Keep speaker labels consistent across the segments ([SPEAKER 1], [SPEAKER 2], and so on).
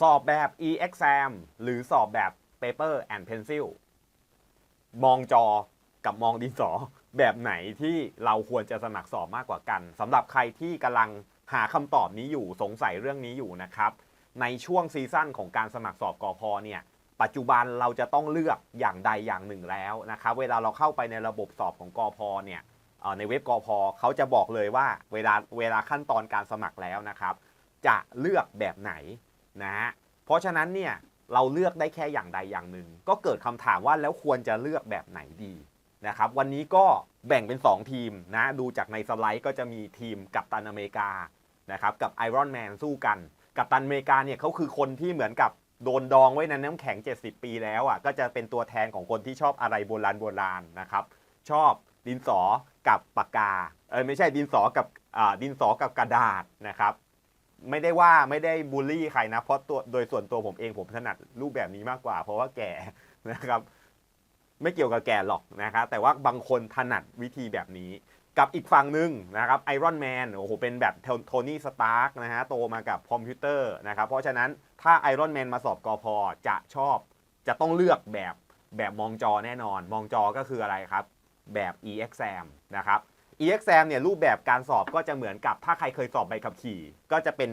[SPEAKER 1] สอบแบบ e-exam หรือสอบแบบ paper and pencil มองจอกับมองดินสอแบบไหนที่เราควรจะสมัครสอบมากกว่ากันสำหรับใครที่กำลังหาคำตอบนี้อยู่สงสัยเรื่องนี้อยู่นะครับ ในช่วงซีซั่นของการสมัครสอบกอพอเนี่ย ปัจจุบันเราจะต้องเลือกอย่างใดอย่างหนึ่งแล้วนะครับ เวลาเราเข้าไปในระบบสอบของกอพอเนี่ยในเว็บกอพอเขาจะบอกเลยว่าเวลาเวลาขั้นตอนการสมัครแล้วนะครับ จะเลือกแบบไหน นะฮะเพราะฉะนั้นเนี่ยเราเลือกได้แค่อย่างใดอย่างหนึ่ง ก็เกิดคำถามว่าแล้วควรจะเลือกแบบไหนดีนะครับวันนี้ก็แบ่งเป็น 2 ทีมนะดูจากในสไลด์ก็จะมีทีมกัปตันอเมริกานะครับกับไอรอนแมนสู้กัน กัปตันอเมริกาเนี่ยเขาคือคนที่เหมือนกับโดนดองไว้ในน้ำแข็ง 70 ปีแล้วอะก็จะเป็นตัวแทนของคนที่ชอบอะไรโบราณโบราณนะครับชอบดินสอกับปากกาเออไม่ใช่ดินสอกับดินสอกับกระดาษนะครับ ไม่ได้ว่าไม่ได้บูลลี่ใครนะ เพราะตัวโดยส่วนตัวผมเองผมถนัดรูปแบบนี้มากกว่า เพราะว่าแก่นะครับ ไม่เกี่ยวกับแก่หรอกนะครับแต่ว่าบางคนถนัดวิธีแบบนี้ กับอีกฝั่งหนึ่งนะครับไอรอนแมนโอ้โหเป็นแบบโทนี่สตาร์กนะฮะโตมากับคอมพิวเตอร์นะครับ เพราะฉะนั้นถ้าไอรอนแมนมาสอบกอพอจะชอบจะต้องเลือกแบบแบบมองจอแน่นอน มองจอก็คืออะไรครับ แบบ e-exam นะครับ e-exam เนี่ยรูปแบบการสอบก็จะเหมือนกับถ้าใครเคยสอบใบขับขี่ ก็จะเป็น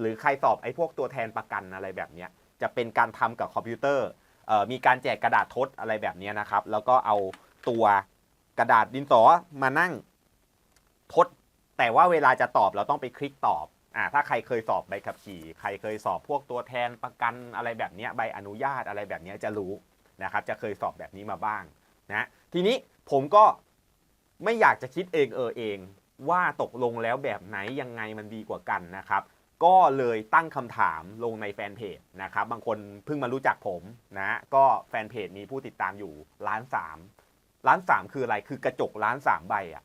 [SPEAKER 1] หรือใครสอบไอ้พวกตัวแทนประกันอะไรแบบนี้จะเป็นการทำกับคอมพิวเตอร์มีการแจกกระดาษทดอะไรแบบนี้นะครับ แล้วก็เอาตัวกระดาษดินสอมานั่งทด แต่ว่าเวลาจะตอบเราต้องไปคลิกตอบอ่าถ้าใครเคยสอบใบขับขี่ ใครเคยสอบพวกตัวแทนประกันอะไรแบบนี้ใบอนุญาตอะไรแบบนี้จะรู้นะครับ จะเคยสอบแบบนี้มาบ้างนะทีนี้ผมก็ ไม่อยากจะคิดเองเออเอง ว่าตกลงแล้วแบบไหนยังไงมันดีกว่ากันนะครับ ก็เลยตั้งคำถามลงในแฟนเพจนะครับ บางคนเพิ่งมารู้จักผมนะก็แฟนเพจมีผู้ติดตามอยู่ล้านสามล้านสามคืออะไรคือกระจกล้านสามใบอะ่ะ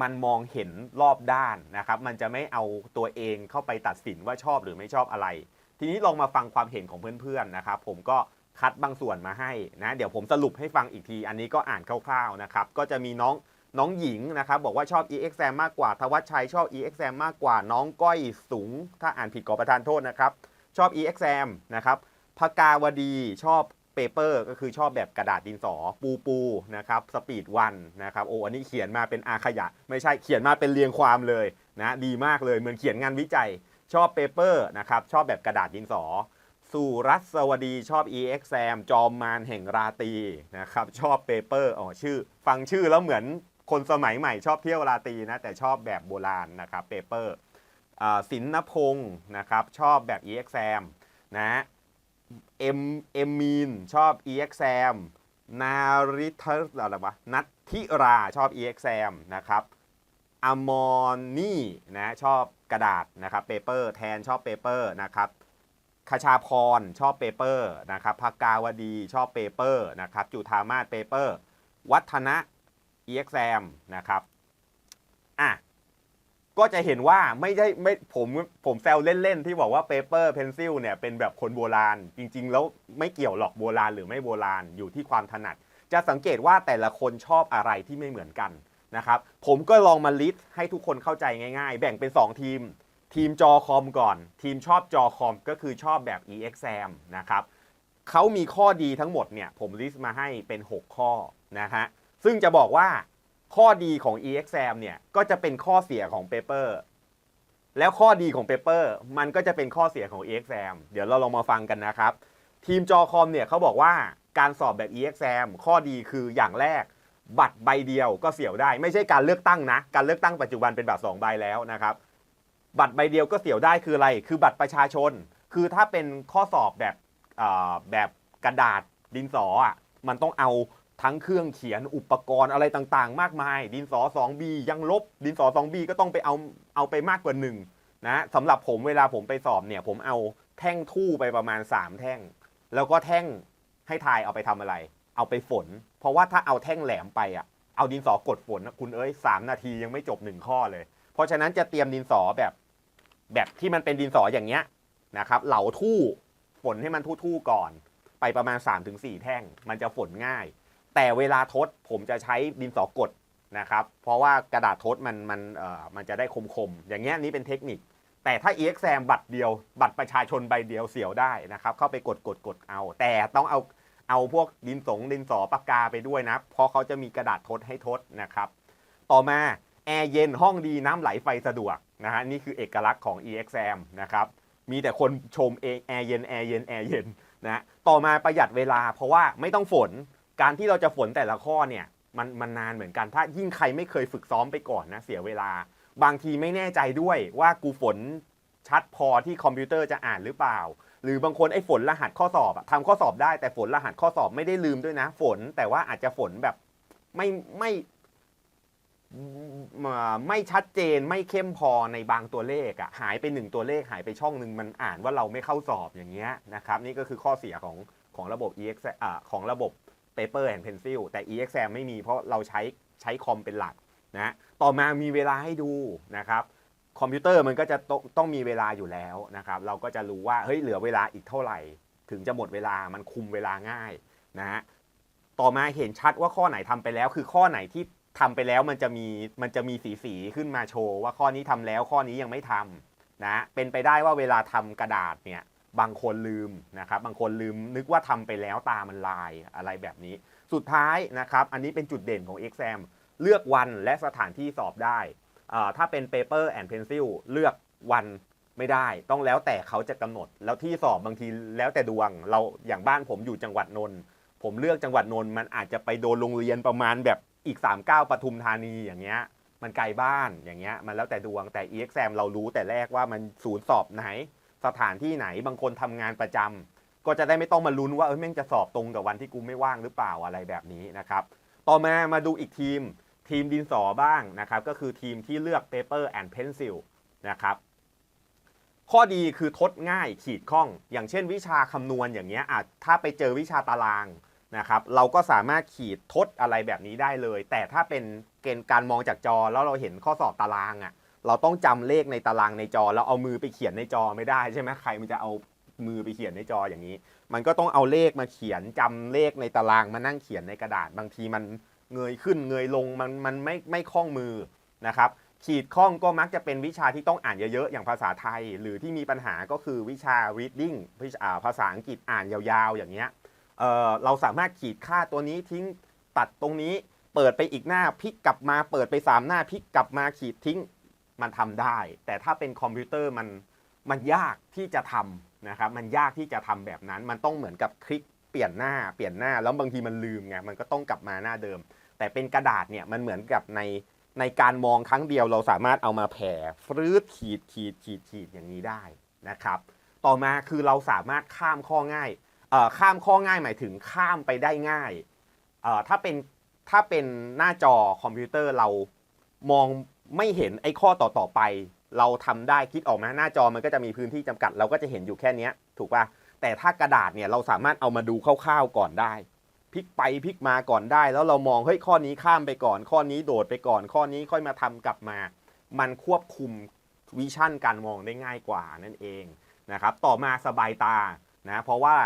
[SPEAKER 1] มันมองเห็นรอบด้านนะครับ มันจะไม่เอาตัวเองเข้าไปตัดสินว่าชอบหรือไม่ชอบอะไร ทีนี้ลองมาฟังความเห็นของเพื่อนๆนะครับ ผมก็คัดบางส่วนมาให้นะ เดี๋ยวผมสรุปให้ฟังอีกที อันนี้ก็อ่านคร่าวๆนะครับ ก็จะมีน้อง น้องหญิงนะครับบอกว่าชอบ EXM มากกว่าทวัชชัยชอบ EXM มากกว่าน้องก้อยสูง ถ้าอ่านผิดขอประทานโทษนะครับชอบ EXM นะครับพกาวดีชอบเปเปอร์ก็คือชอบแบบกระดาษดินสอปูปูนะครับสปีดวันนะครับโอ้อันนี้เขียนมาเป็นอาขยะ ไม่ใช่เขียนมาเป็นเรียงความเลยนะดีมากเลยเหมือนเขียนงานวิจัยชอบเปเปอร์นะครับชอบแบบกระดาษดินสอสุรัสวดีชอบ EXM จอมมารแห่งราตีนะครับชอบเปเปอร์อ๋อชื่อ ฟังชื่อแล้วเหมือน คนสมัยใหม่ชอบเที่ยวราตรีนะ แต่ชอบแบบโบราณนะครับเปเปอร์สินนพงศ์นะครับ ชอบแบบ EXM นะเอ็มเอ็มมีนชอบ EXM นาริทอะไรวะนัทธิราชอบ EXM นะครับอมอนนี่นะชอบกระดาษนะครับเปเปอร์แทนชอบเปเปอร์นะครับคชาพรชอบเปเปอร์นะครับภากาวดีชอบเปเปอร์นะครับจุธามาศเปเปอร์ วัฒนะ EXM นะครับอะก็จะเห็นว่าไม่ได้ไม่ผมผมแซวเล่น ๆ ที่บอกว่าเปเปอร์เพนซิลเนี่ยเป็นแบบคนโบราณ จริง ๆ แล้วไม่เกี่ยวหรอกโบราณหรือไม่โบราณอยู่ที่ความถนัด จะสังเกตว่าแต่ละคนชอบอะไรที่ไม่เหมือนกันนะครับ ผมก็ลองมาลิสต์ให้ทุกคนเข้าใจง่าย ๆ แบ่งเป็น 2 ทีม ทีมจอคอมก่อน ทีมชอบจอคอมก็คือชอบแบบ EXM นะครับเขามีข้อดีทั้งหมดเนี่ยผมลิสต์มาให้เป็น 6 ข้อนะฮะ ซึ่งจะบอกว่าข้อดีของ EXAM เนี่ยก็จะเป็นข้อเสียของ Paper แล้วข้อดีของ Paper มันก็จะเป็นข้อเสียของ EXAM เดี๋ยวเราลองมาฟังกันนะครับ ทีมจอคอมเนี่ยเขาบอกว่าการสอบแบบ EXAM ข้อดีคืออย่างแรก บัตรใบเดียวก็เสียวได้ ไม่ใช่การเลือกตั้งนะ การเลือกตั้งปัจจุบันเป็นบัตร2ใบแล้วนะครับ บัตรใบเดียวก็เสียวได้คืออะไร คือบัตรประชาชน คือถ้าเป็นข้อสอบแบบแบบกระดาษดินสออะมันต้องเอา ทั้งเครื่องเขียนอุปกรณ์อะไรต่างๆ มากมาย ดินสอ 2B ยังลบ ดินสอ 2B ก็ต้องไปเอาเอาไปมากกว่า1นะสำหรับผมเวลาผมไปสอบเนี่ย ผมเอาแท่งทู่ไปประมาณ 3 แท่ง แล้วก็แท่งให้ทายเอาไปทำอะไร เอาไปฝน เพราะว่าถ้าเอาแท่งแหลมไปอะเอาดินสอกดฝนนะคุณเอ้ยสามนาทียังไม่จบหนึ่งข้อเลย เพราะฉะนั้นจะเตรียมดินสอแบบแบบที่มันเป็นดินสออย่างเงี้ยนะครับเหลาทู่ฝนให้มันทู่ๆก่อน ไปประมาณ 3-4 แท่ง มันจะฝนง่าย แต่เวลาทดผมจะใช้ดินสอกดนะครับ เพราะว่ากระดาษทดมันมันเอ่อมันจะได้คมๆ อย่างเงี้ยนี่เป็นเทคนิค แต่ถ้า EXAM บัตรเดียว บัตรประชาชนใบเดียวเสียวได้นะครับ เข้าไปกดกดกดเอา แต่ต้องเอาเอาพวกดินสงดินสอปากกาไปด้วยนะ เพราะเขาจะมีกระดาษทดให้ทดนะครับ ต่อมาแอร์เย็นห้องดีน้ำไหลไฟสะดวกนะฮะนี่คือเอกลักษณ์ของ EXAM นะครับมีแต่คนชมเองแอร์เย็นแอร์เย็นแอร์เย็นนะต่อมาประหยัดเวลาเพราะว่าไม่ต้องฝน การที่เราจะฝนแต่ละข้อเนี่ยมันมันนานเหมือนกัน ถ้ายิ่งใครไม่เคยฝึกซ้อมไปก่อนนะเสียเวลา บางทีไม่แน่ใจด้วยว่ากูฝนชัดพอที่คอมพิวเตอร์จะอ่านหรือเปล่า หรือบางคนไอ้ฝนรหัสข้อสอบอะทำข้อสอบได้แต่ฝนรหัสข้อสอบไม่ได้ลืมด้วยนะ ฝนแต่ว่าอาจจะฝนแบบไม่ไม่ไม่ชัดเจนไม่เข้มพอในบางตัวเลขอะหายไปหนึ่งตัวเลขหายไปช่องหนึ่งมันอ่านว่าเราไม่เข้าสอบอย่างเงี้ยนะครับ นี่ก็คือข้อเสียของของระบบ EX อ่ของระบบ paper and pencil แต่ EXAM ไม่มีเพราะเราใช้ใช้คอมเป็นหลักนะต่อมามีเวลาให้ดูนะครับคอมพิวเตอร์มันก็จะต้องต้องมีเวลาอยู่แล้วนะครับ เราก็จะรู้ว่าเฮ้ยเหลือเวลาอีกเท่าไหร่ ถึงจะหมดเวลามันคุมเวลาง่ายนะฮะต่อมาเห็นชัดว่าข้อไหนทำไปแล้ว คือข้อไหนที่ทำไปแล้วมันจะมีมันจะมีสีสีๆขึ้นมาโชว์ว่าข้อนี้ทำแล้วข้อนี้ยังไม่ทำนะเป็นไปได้ว่าเวลาทำกระดาษเนี่ย บางคนลืมนะครับบางคนลืมนึกว่าทำไปแล้วตามันลายอะไรแบบนี้ สุดท้ายนะครับอันนี้เป็นจุดเด่นของ exam เลือกวันและสถานที่สอบได้ ถ้าเป็น paper and pencil เลือกวันไม่ได้ ต้องแล้วแต่เขาจะกำหนด แล้วที่สอบบางทีแล้วแต่ดวง เราอย่างบ้านผมอยู่จังหวัดนนท์ผมเลือกจังหวัดนนท์มันอาจจะไปโดนโรงเรียนประมาณแบบอีก 39ปทุมธานีอย่างเงี้ยมันไกลบ้านอย่างเงี้ยมันแล้วแต่ดวงแต่ exam เรารู้แต่แรกว่ามันศูนย์สอบไหน สถานที่ไหนบางคนทำงานประจำก็จะได้ไม่ต้องมาลุ้นว่าเออแม่งจะสอบตรงกับวันที่กูไม่ว่างหรือเปล่าอะไรแบบนี้นะครับต่อมามาดูอีกทีมทีมดินสอบ้างนะครับก็คือทีมที่เลือก paper and pencil นะครับข้อดีคือทดง่ายขีดข้อง อย่างเช่นวิชาคำนวณอย่างเงี้ยอาจถ้าไปเจอวิชาตารางนะครับเราก็สามารถขีดทดอะไรแบบนี้ได้เลย แต่ถ้าเป็นเกณฑ์การมองจากจอแล้วเราเห็นข้อสอบตารางอะ่ะ เราต้องจำเลขในตารางในจอแล้วเอามือไปเขียนในจอไม่ได้ใช่ไหมใครมันจะเอามือไปเขียนในจออย่างนี้ มันก็ต้องเอาเลขมาเขียนจำเลขในตารางมานั่งเขียนในกระดาษ บางทีมันเงยขึ้นเงยลงมันมันไม่ไม่คล่องมือนะครับขีดข้องก็มักจะเป็นวิชาที่ต้องอ่านเยอะๆ อย่างภาษาไทย หรือที่มีปัญหาก็คือวิชา reading ภาษาอังกฤษอ่านยาวๆ อย่างเงี้ยเเราสามารถขีดค่าตัวนี้ทิ้งตัดตรงนี้ เปิดไปอีกหน้าพลิกกลับมาเปิดไปสามหน้าพลิกกลับมาขีดทิ้ง มันทำได้ แต่ถ้าเป็นคอมพิวเตอร์มันมันยากที่จะทำนะครับมันยากที่จะทำแบบนั้น มันต้องเหมือนกับคลิกเปลี่ยนหน้าเปลี่ยนหน้าแล้วบางทีมันลืมไงมันก็ต้องกลับมาหน้าเดิม แต่เป็นกระดาษเนี่ยมันเหมือนกับในในการมองครั้งเดียวเราสามารถเอามาแผ่ฟรืดขีดขีดขีดขีดอย่างนี้ได้นะครับ ต่อมาคือเราสามารถข้ามข้อง่ายเอ่อข้ามข้อง่ายหมายถึงข้ามไปได้ง่ายเอ่อถ้าเป็นถ้าเป็นหน้าจอคอมพิวเตอร์เรามอง ไม่เห็นไอ้ข้อต่อต่อไป เราทำได้คิดออกไหมหน้าจอมันก็จะมีพื้นที่จำกัด เราก็จะเห็นอยู่แค่นี้ถูกป่ะแต่ถ้ากระดาษเนี่ยเราสามารถเอามาดูคร่าวๆก่อนได้พลิกไปพลิกมาก่อนได้ แล้วเรามองเฮ้ยข้อนี้ข้ามไปก่อน ข้อนี้โดดไปก่อน ข้อนี้ค่อยมาทำกลับมา มันควบคุมวิชั่นการมองได้ง่ายกว่านั่นเองนะครับต่อมาสบายตานะเพราะว่า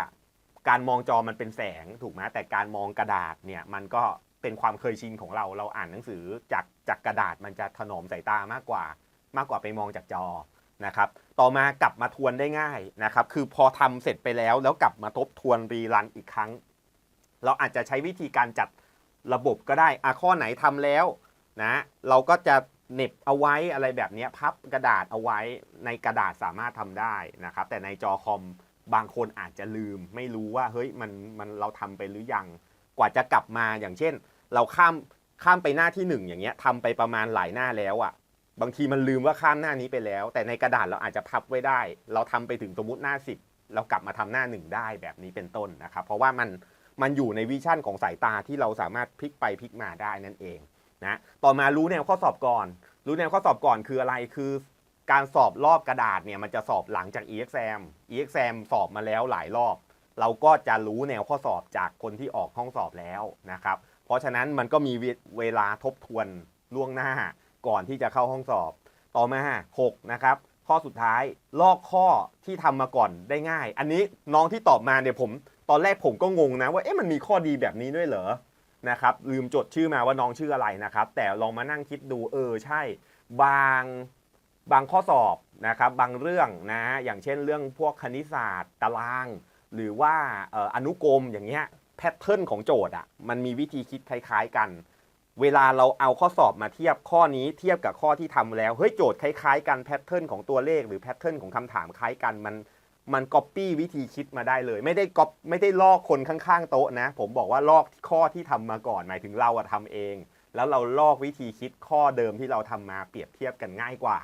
[SPEAKER 1] การมองจอมันเป็นแสงถูกไหมแต่การมองกระดาษเนี่ยมันก็ เป็นความเคยชินของเรา เราอ่านหนังสือจากจากกระดาษมันจะถนอมสายตามากกว่า มากกว่าไปมองจากจอนะครับ ต่อมากลับมาทวนได้ง่ายนะครับ คือพอทำเสร็จไปแล้ว แล้วกลับมาทบทวนรีรันอีกครั้ง เราอาจจะใช้วิธีการจัดระบบก็ได้อะข้อไหนทำแล้วนะ เราก็จะเน็บเอาไว้อะไรแบบนี้พับกระดาษเอาไว้ในกระดาษสามารถทำได้นะครับ แต่ในจอคอมบางคนอาจจะลืม ไม่รู้ว่าเฮ้ยมันมันเราทำไปหรือยังกว่าจะกลับมาอย่างเช่น เราข้ามข้ามไปหน้าที่หนึ่งอย่างเงี้ยทำไปประมาณหลายหน้าแล้วอะ่ะ บางทีมันลืมว่าข้ามหน้านี้ไปแล้ว แต่ในกระดาษเราอาจจะพับไว้ได้ เราทำไปถึงสมมติหน้าสิบเรากลับมาทำหน้าหนึ่งได้แบบนี้เป็นต้นนะครับ เพราะว่ามันมันอยู่ในวิชั่นของสายตาที่เราสามารถพลิกไปพลิกมาได้นั่นเองนะต่อมารู้แนวข้อสอบก่อน รู้แนวข้อสอบก่อนคืออะไรคือการสอบรอบกระดาษเนี่ยมันจะสอบหลังจาก EXAM EXAM สอบมาแล้วหลายรอบ เราก็จะรู้แนวข้อสอบจากคนที่ออกห้องสอบแล้วนะครับ เพราะฉะนั้นมันก็มีเวลาทบทวนล่วงหน้าก่อนที่จะเข้าห้องสอบ ต่อมา 6 นะครับ ข้อสุดท้ายลอกข้อที่ทำมาก่อนได้ง่าย อันนี้น้องที่ตอบมาเนี่ยผมตอนแรกผมก็งงนะว่าเอ๊ะมันมีข้อดีแบบนี้ด้วยเหรอนะครับลืมจดชื่อมาว่าน้องชื่ออะไรนะครับ แต่ลองมานั่งคิดดูเออใช่ บางบางข้อสอบนะครับบางเรื่องนะอย่างเช่นเรื่องพวกคณิตศาสตร์ตาราง หรือว่าอออนุกรมอย่างเงี้ย แพทเทิร์นของโจทย์อะมันมีวิธีคิดคล้ายๆกัน เวลาเราเอาข้อสอบมาเทียบข้อนี้เทียบกับข้อที่ทำแล้วเฮ้ยโจทย์คล้ายๆกันแพทเทิร์นของตัวเลขหรือแพทเทิร์นของคำถามคล้ายกันมันมันก๊อปปี้วิธีคิดมาได้เลย ไม่ได้ก๊อปไม่ได้ลอกคนข้างๆโต๊ะนะ ผมบอกว่าลอกข้อที่ทำมาก่อน หมายถึงเราอะทำเอง แล้วเราลอกวิธีคิดข้อเดิมที่เราทำมาเปรียบเทียบกันง่ายกว่า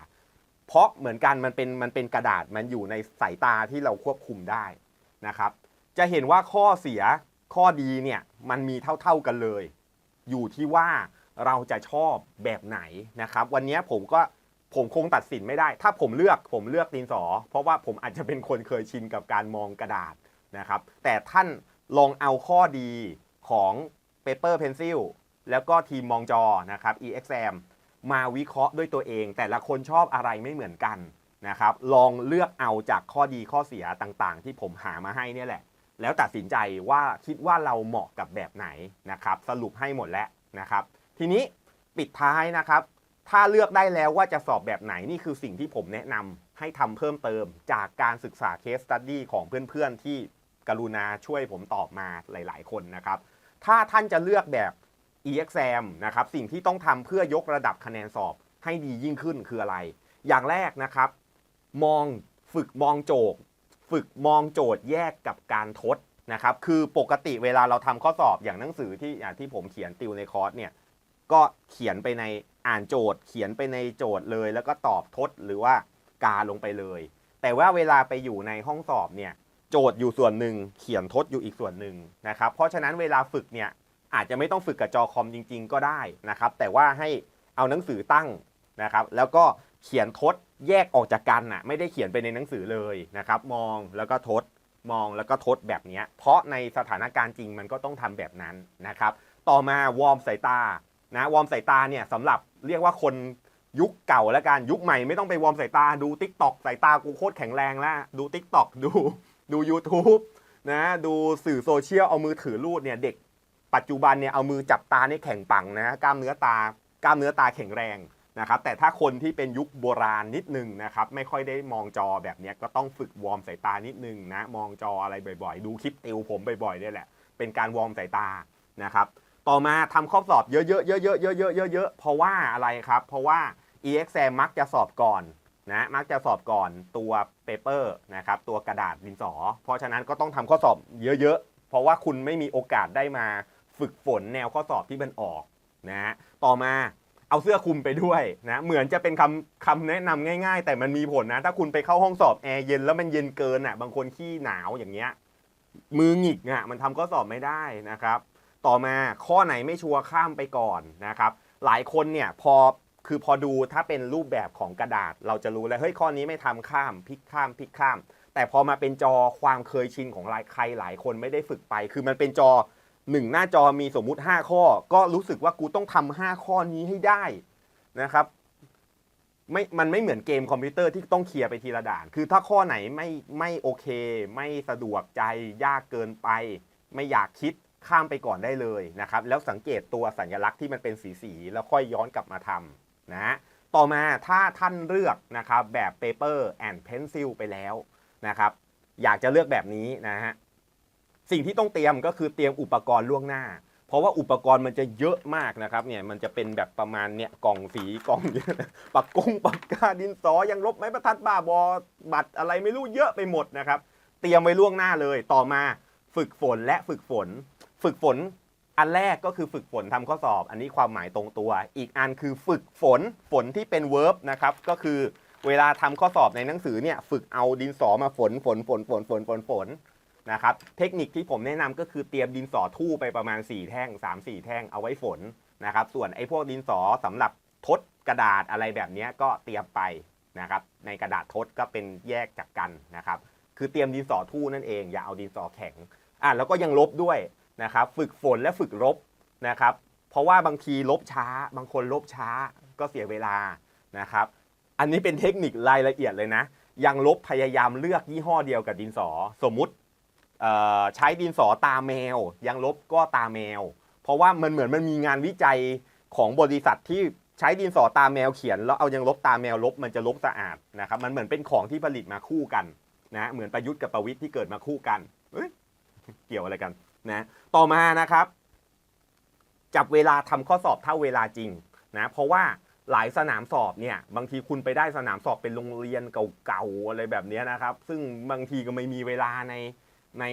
[SPEAKER 1] เพราะเหมือนกันมันเป็นมันเป็นกระดาษมันอยู่ในสายตาที่เราควบคุมได้นะครับ จะเห็นว่าข้อเสีย ข้อดีเนี่ยมันมีเท่าๆกันเลย อยู่ที่ว่าเราจะชอบแบบไหนนะครับ วันนี้ผมก็ผมคงตัดสินไม่ได้ ถ้าผมเลือกผมเลือกดินสอ เพราะว่าผมอาจจะเป็นคนเคยชินกับการมองกระดาษนะครับ แต่ท่านลองเอาข้อดีของ Paper Pencil แล้วก็ทีมมองจอนะครับ EXAM มาวิเคราะห์ด้วยตัวเอง แต่ละคนชอบอะไรไม่เหมือนกันนะครับ ลองเลือกเอาจากข้อดีข้อเสียต่างๆ ที่ผมหามาให้เนี่ยแหละ แล้วตัดสินใจว่าคิดว่าเราเหมาะกับแบบไหนนะครับ สรุปให้หมดแล้วนะครับ ทีนี้ปิดท้ายนะครับ ถ้าเลือกได้แล้วว่าจะสอบแบบไหนนี่คือสิ่งที่ผมแนะนำให้ทำเพิ่มเติม จากการศึกษาเคสตัดดี้ของเพื่อนๆที่กรุณาช่วยผมตอบมาหลายๆ คนนะครับ ถ้าท่านจะเลือกแบบ EXAM นะครับ สิ่งที่ต้องทำเพื่อยกระดับคะแนนสอบให้ดียิ่งขึ้นคืออะไร อย่างแรกนะครับ มองฝึกมองโจทย์ ฝึกมองโจทย์แยกกับการทดนะครับ คือปกติเวลาเราทำข้อสอบอย่างหนังสือที่ที่ผมเขียนติวในคอร์สเนี่ยก็เขียนไปในอ่านโจทย์ เขียนไปในโจทย์เลย แล้วก็ตอบทดหรือว่ากาลงไปเลย แต่ว่าเวลาไปอยู่ในห้องสอบเนี่ยโจทย์อยู่ส่วนหนึ่งเขียนทดอยู่อีกส่วนหนึ่งนะครับ เพราะฉะนั้นเวลาฝึกเนี่ยอาจจะไม่ต้องฝึกกับจอคอมจริง ๆ ก็ได้นะครับ แต่ว่าให้เอาหนังสือตั้งนะครับ แล้วก็เขียนทด แยกออกจากกันน่ะไม่ได้เขียนไปในหนังสือเลยนะครับ มองแล้วก็ทดมองแล้วก็ทดแบบนี้ เพราะในสถานการณ์จริงมันก็ต้องทำแบบนั้นนะครับ ต่อมาวอร์มสายตานะวอร์มสายตาเนี่ยสำหรับเรียกว่าคนยุคเก่าแล้วกันยุคใหม่ไม่ต้องไปวอร์มสายตาดู t ิ k t o k สายตากูโคตรแข็งแรงแล้วดู t ิ k t o k ดูดู YouTube นะดูสื่อโซเชียลเอามือถือรูดเนี่ยเด็กปัจจุบันเนี่ยเอามือจับตาเนี่ยแข็งปังนะกล้ามเนื้อตากล้ามเนื้อตาแข็งแรง นะครับแต่ถ้าคนที่เป็นยุคโบราณนิดนึงนะครับไม่ค่อยได้มองจอแบบนี้ก็ต้องฝึกวอร์มสายตานิดนึงนะมองจออะไรบ่อยๆ ดูคลิปติวผมบ่อยๆนี่แหละ เป็นการวอร์มสายตานะครับต่อมาทำข้อสอบเยอะๆเยอะๆเยอะๆเยอะๆเยอะๆเพราะว่าอะไรครับ เพราะว่า EXAM มักจะสอบก่อนนะมักจะสอบก่อนตัวเปเปอร์นะครับตัวกระดาษดินสอ เพราะฉะนั้นก็ต้องทำข้อสอบเยอะๆ เพราะว่าคุณไม่มีโอกาสได้มาฝึกฝนแนวข้อสอบที่มันออกนะต่อมา เอาเสื้อคลุมไปด้วยนะเหมือนจะเป็นคำคำแนะนำง่าย ๆ แต่มันมีผลนะ ถ้าคุณไปเข้าห้องสอบแอร์เย็นแล้วมันเย็นเกินอะ บางคนขี้หนาวอย่างเงี้ยมือหงิกอะมันทำข้อสอบไม่ได้นะครับ ต่อมาข้อไหนไม่ชัวร์ข้ามไปก่อนนะครับ หลายคนเนี่ยพอคือพอดูถ้าเป็นรูปแบบของกระดาษ เราจะรู้แล้วเฮ้ยข้อนี้ไม่ทำข้ามพลิกข้ามพลิกข้าม แต่พอมาเป็นจอความเคยชินของลายใครหลายคนไม่ได้ฝึกไป คือมันเป็นจอ หนึ่งหน้าจอมีสมมุติ 5 ข้อ ก็รู้สึกว่ากูต้องทำ5ข้อนี้ให้ได้นะครับไม่มันไม่เหมือนเกมคอมพิวเตอร์ที่ต้องเคลียร์ไปทีละด่าน คือถ้าข้อไหนไม่ไม่โอเค ไม่สะดวกใจยากเกินไป ไม่อยากคิดข้ามไปก่อนได้เลยนะครับ แล้วสังเกตตัวสัญลักษณ์ที่มันเป็นสีสีๆแล้วค่อยย้อนกลับมาทำนะฮะต่อมาถ้าท่านเลือกนะครับแบบ paper and pencil ไปแล้วนะครับ อยากจะเลือกแบบนี้นะฮะ สิ่งที่ต้องเตรียมก็คือเตรียมอุปกรณ์ล่วงหน้า เพราะว่าอุปกรณ์มันจะเยอะมากนะครับเนี่ยมันจะเป็นแบบประมาณเนี่ยกล่องสีกล่องเยอะปากกงปากกาดินสอยังลบไม้บรรทัดบ้าบอบัตรอะไรไม่รู้เยอะไปหมดนะครับ เตรียมไว้ล่วงหน้าเลยต่อมาฝึกฝนและฝึกฝน ฝึกฝนอันแรกก็คือฝึกฝนทำข้อสอบ อันนี้ความหมายตรงตัว อีกอันคือฝึกฝนฝนที่เป็นเวิร์บนะครับก็คือเวลาทำข้อสอบในหนังสือเนี่ยฝึกเอาดินสอมาฝนฝนฝนฝนฝนฝนฝน นะครับเทคนิคที่ผมแนะนำก็คือเตรียมดินสอทู่ไปประมาณ 4 แท่ง 3-4 แท่งเอาไว้ฝนนะครับส่วนไอ้พวกดินสอสำหรับทดกระดาษอะไรแบบนี้ก็เตรียมไปนะครับในกระดาษทดก็เป็นแยกจากกันนะครับคือเตรียมดินสอทู่นั่นเองอย่าเอาดินสอแข็งอะแล้วก็ยังลบด้วยนะครับฝึกฝนและฝึกลบนะครับเพราะว่าบางทีลบช้า บางคนลบช้าก็เสียเวลานะครับอันนี้เป็นเทคนิครายละเอียดเลยนะยังลบพยายามเลือกยี่ห้อเดียวกับดินสอ สมมติ ใช้ดินสอตาแมว ยังลบก็ตาแมว เพราะว่ามันเหมือนมันมีงานวิจัยของบริษัทที่ใช้ดินสอตาแมวเขียน แล้วเอายังลบตาแมวลบมันจะลบสะอาดนะครับมันเหมือนเป็นของที่ผลิตมาคู่กันนะเหมือนประยุทธ์กับประวิทย์ที่เกิดมาคู่กันเเกี่ยวอะไรกันนะต่อมานะครับ จับเวลาทำข้อสอบเท่าเวลาจริงนะเพราะว่าหลายสนามสอบเนี่ยบางทีคุณไปได้สนามสอบเป็นโรงเรียนเก่าๆอะไรแบบนี้นะครับ ซึ่งบางทีก็ไม่มีเวลาใน ใน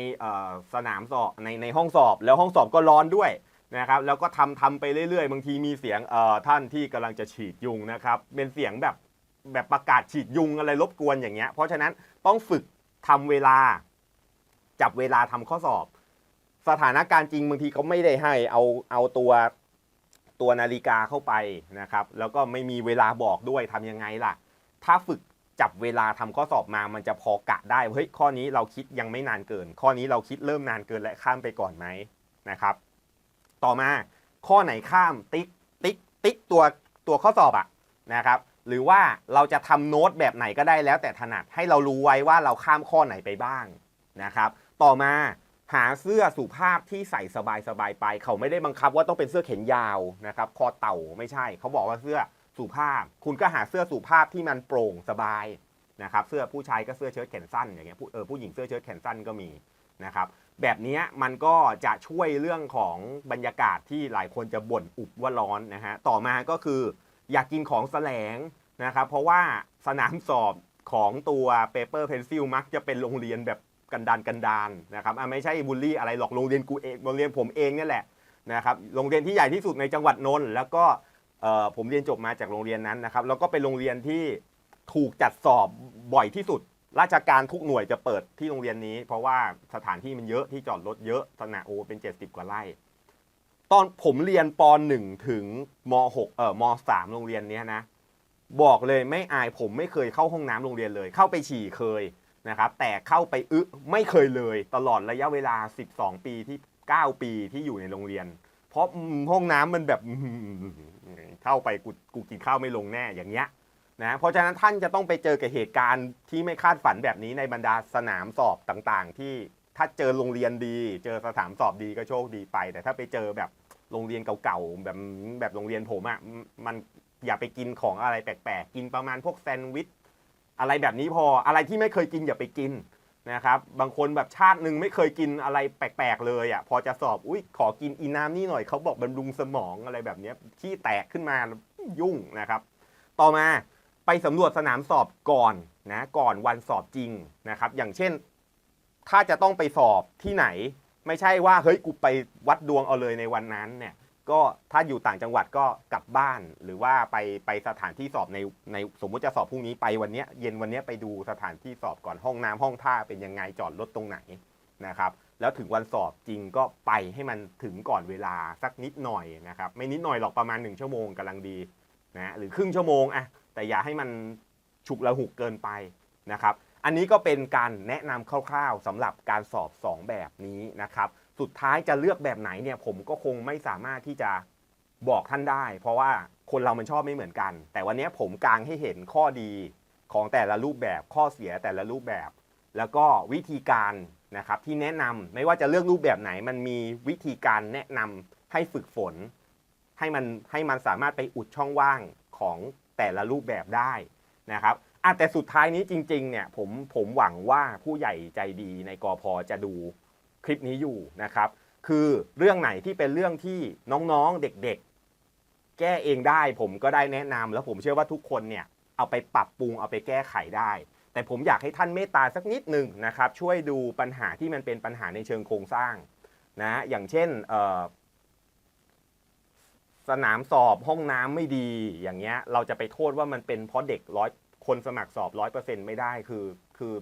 [SPEAKER 1] สนามสอบในในห้องสอบ แล้วห้องสอบก็ร้อนด้วยนะครับแล้วก็ทำทำไปเรื่อยๆ บางทีมีเสียงท่านที่กำลังจะฉีดยุงนะครับเป็นเสียงแบบแบบประกาศฉีดยุงอะไรรบกวนอย่างเงี้ยเพราะฉะนั้นต้องฝึกทำเวลา จับเวลาทำข้อสอบ สถานการณ์จริงบางทีเขาไม่ได้ให้เอาเอาตัวตัวนาฬิกาเข้าไปนะครับ แล้วก็ไม่มีเวลาบอกด้วยทำยังไงล่ะ ถ้าฝึก จับเวลาทำข้อสอบมามันจะพอกะได้เฮ้ยข้อนี้เราคิดยังไม่นานเกิน ข้อนี้เราคิดเริ่มนานเกินและข้ามไปก่อนไหมนะครับ ต่อมาข้อไหนข้ามติ๊กติ๊กติ๊กตัวตัวข้อสอบอะนะครับหรือว่าเราจะทำโน้ตแบบไหนก็ได้แล้วแต่ถนัดให้เรารู้ไว้ว่าเราข้ามข้อไหนไปบ้างนะครับต่อมาหาเสื้อสุภาพที่ใส่สบายๆไป เขาไม่ได้บังคับว่าต้องเป็นเสื้อแขนยาวนะครับคอเต่าไม่ใช่ เขาบอกว่าเสื้อ สุภาพ คุณก็หาเสื้อสุภาพที่มันโปร่งสบายนะครับ เสื้อผู้ชายก็เสื้อเชิ้ตแขนสั้นอย่างเงี้ยผู้เออผู้หญิงเสื้อเชิ้ตแขนสั้นก็มีนะครับแบบนี้มันก็จะช่วยเรื่องของบรรยากาศที่หลายคนจะบ่นอุบว่าร้อนนะฮะต่อมาก็คืออยากกินของแสลงนะครับเพราะว่าสนามสอบของตัว paper pencil มักจะเป็นโรงเรียนแบบกันดานกันดานนะครับไม่ใช่บูลลี่อะไรหรอกโรงเรียนกูเองโรงเรียนผมเองเนี่แหละนะครับโรงเรียนที่ใหญ่ที่สุดในจังหวัดนนท์แล้วก็ เอ่อผมเรียนจบมาจากโรงเรียนนั้นนะครับ แล้วก็เป็นโรงเรียนที่ถูกจัดสอบบ่อยที่สุด ราชการทุกหน่วยจะเปิดที่โรงเรียนนี้ เพราะว่าสถานที่มันเยอะที่จอดรถเยอะสนามโอเป็น 70 กว่าไร่ ตอนผมเรียนป .1 ถึงม .6 เอ่อม .3 โรงเรียนเนี้ยนะ บอกเลยไม่อายผมไม่เคยเข้าห้องน้ำโรงเรียนเลย เข้าไปฉี่เคยนะครับ แต่เข้าไปอึไม่เคยเลย ตลอดระยะเวลา 12 ปีที่ 9 ปีที่อยู่ในโรงเรียน เพราะห้องน้ำมันแบบ เข้าไปกูกูกินข้าวไม่ลงแน่อย่างเงี้ยนะเพราะฉะนั้นท่านจะต้องไปเจอกับเหตุการณ์ที่ไม่คาดฝันแบบนี้ในบรรดาสนามสอบต่างๆ ที่ถ้าเจอโรงเรียนดี เจอสถานสอบดีก็โชคดีไป แต่ถ้าไปเจอแบบโรงเรียนเก่าๆแบบแบบโรงเรียนผมอะ่ะมันอย่าไปกินของอะไรแปลกๆกินประมาณพวกแซนด์วิชอะไรแบบนี้พออะไรที่ไม่เคยกินอย่าไปกิน นะครับบางคนแบบชาติหนึ่งไม่เคยกินอะไรแปลกๆเลยอะ่ะพอจะสอบอุ้ยขอกินอีน้ำนี่หน่อยเขาบอกบำรุงสมองอะไรแบบนี้ยขี้แตกขึ้นมายุ่งนะครับ ต่อมาไปสำรวจสนามสอบก่อนนะก่อนวันสอบจริงนะครับ อย่างเช่น ถ้าจะต้องไปสอบที่ไหน ไม่ใช่ว่าเฮ้ยกูไปวัดดวงเอาเลยในวันนั้นเนี่ย ก็ถ้าอยู่ต่างจังหวัดก็กลับบ้าน หรือว่าไปไปสถานที่สอบในในสมมุติจะสอบพรุ่งนี้ไปวันนี้เย็นวันนี้ไปดูสถานที่สอบก่อนห้องน้ำห้องท่าเป็นยังไงจอดรถตรงไหนนะครับ แล้วถึงวันสอบจริงก็ไปให้มันถึงก่อนเวลาสักนิดหน่อยนะครับ ไม่นิดหน่อยหรอกประมาณ 1 ชั่วโมงกำลังดีนะหรือครึ่งชั่วโมงอะแต่อย่าให้มันฉุกละหุกเกินไปนะครับ อันนี้ก็เป็นการแนะนำคร่าวๆสำหรับการสอบ 2 แบบนี้นะครับ สุดท้ายจะเลือกแบบไหนเนี่ยผมก็คงไม่สามารถที่จะบอกท่านได้ เพราะว่าคนเรามันชอบไม่เหมือนกัน แต่วันนี้ผมกางให้เห็นข้อดีของแต่ละรูปแบบข้อเสียแต่ละรูปแบบ แล้วก็วิธีการนะครับที่แนะนำไม่ว่าจะเลือกรูปแบบไหน มันมีวิธีการแนะนำให้ฝึกฝน ให้มันให้มันสามารถไปอุดช่องว่างของแต่ละรูปแบบได้นะครับแต่สุดท้ายนี้จริงๆเนี่ยผมผมหวังว่าผู้ใหญ่ใจดีในกอพอจะดู คลิปนี้อยู่นะครับ คือเรื่องไหนที่เป็นเรื่องที่น้องๆเด็กๆ แก้เองได้ ผมก็ได้แนะนำแล้วผมเชื่อว่าทุกคนเนี่ยเอาไปปรับปรุงเอาไปแก้ไขได้ แต่ผมอยากให้ท่านเมตตาสักนิดหนึ่งนะครับ ช่วยดูปัญหาที่มันเป็นปัญหาในเชิงโครงสร้างนะอย่างเช่นสนามสอบห้องน้ำไม่ดีอย่างเงี้ยเราจะไปโทษว่ามันเป็นเพราะเด็กร้อยคนสมัครสอบร้อยเปอร์เซ็นต์ไม่ได้คือคือ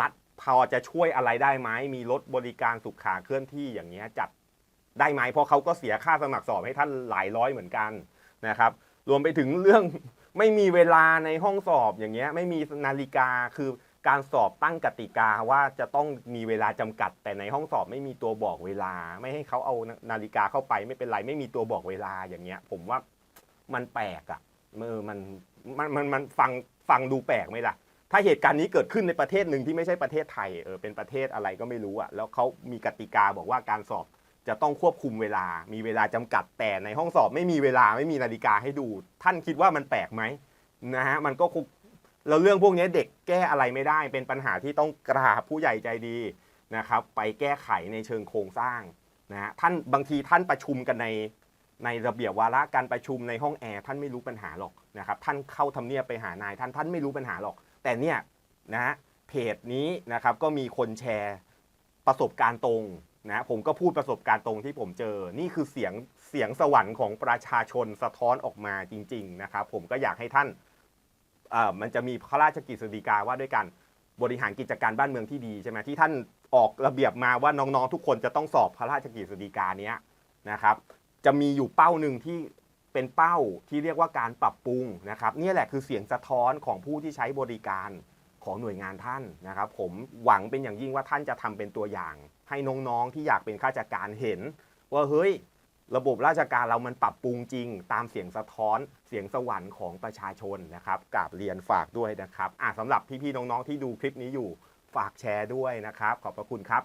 [SPEAKER 1] รัฐ พอจะช่วยอะไรได้ไหมมีรถบริการสุขาเคลื่อนที่อย่างเงี้ยจัดได้ไหมเพราะเขาก็เสียค่าสมัครสอบให้ท่านหลายร้อยเหมือนกันนะครับ รวมไปถึงเรื่องไม่มีเวลาในห้องสอบอย่างเงี้ยไม่มีนาฬิกาคือการสอบตั้งกติกาว่าจะต้องมีเวลาจำกัด แต่ในห้องสอบไม่มีตัวบอกเวลา ไม่ให้เขาเอานาฬิกาเข้าไปไม่เป็นไรไม่มีตัวบอกเวลาอย่างเงี้ย ผมว่ามันแปลกอะ่ะเออมันมันมันมันฟังฟังดูแปลกไหมล่ะ ถ้าเหตุการณ์นี้เกิดขึ้นในประเทศหนึ่งที่ไม่ใช่ประเทศไทยเออเป็นประเทศอะไรก็ไม่รู้อะ่ะแล้วเขามีกติกาบอกว่าการสอบจะต้องควบคุมเวลา มีเวลาจำกัดแต่ในห้องสอบไม่มีเวลาไม่มีนาฬิกาให้ดู ท่านคิดว่ามันแปลกไหมนะฮะมันก็คงแล้วเรื่องพวกนี้เด็กแก้อะไรไม่ได้ เป็นปัญหาที่ต้องกราบผู้ใหญ่ใจดีนะครับ ไปแก้ไขในเชิงโครงสร้างนะฮะท่านบางทีท่านประชุมกันในในระเบียบวาระการประชุมในห้องแอร์ท่านไม่รู้ปัญหาหรอกนะครับท่านเข้าทำเนียบไปหานายท่านท่านไม่รู้ปัญหาหรอก แต่เนี่ยนะฮะเพจนี้นะครับก็มีคนแชร์ประสบการณ์ตรงนะผมก็พูดประสบการณ์ตรงที่ผมเจอ นี่คือเสียงเสียงสวรรค์ของประชาชนสะท้อนออกมาจริง ๆ นะครับ ผมก็อยากให้ท่านเอ่อมันจะมีพระราชกฤษฎีกาว่าด้วยการบริหารกิจการบ้านเมืองที่ดีใช่ไหมที่ท่านออกระเบียบมาว่าน้องๆทุกคนจะต้องสอบพระราชกฤษฎีกาเนี้ยนะครับ จะมีอยู่เป้าหนึ่งที่ เป็นเป้าที่เรียกว่าการปรับปรุงนะครับนี่แหละคือเสียงสะท้อนของผู้ที่ใช้บริการของหน่วยงานท่านนะครับ ผมหวังเป็นอย่างยิ่งว่าท่านจะทำเป็นตัวอย่าง ให้น้องๆที่อยากเป็นข้าราชการเห็น ว่าเฮ้ย ระบบราชการเรามันปรับปรุงจริง ตามเสียงสะท้อนเสียงสวรรค์ของประชาชนนะครับกราบเรียนฝากด้วยนะครับอะสำหรับพี่ๆน้องๆที่ดูคลิปนี้อยู่ฝากแชร์ด้วยนะครับ ขอบพระคุณครับ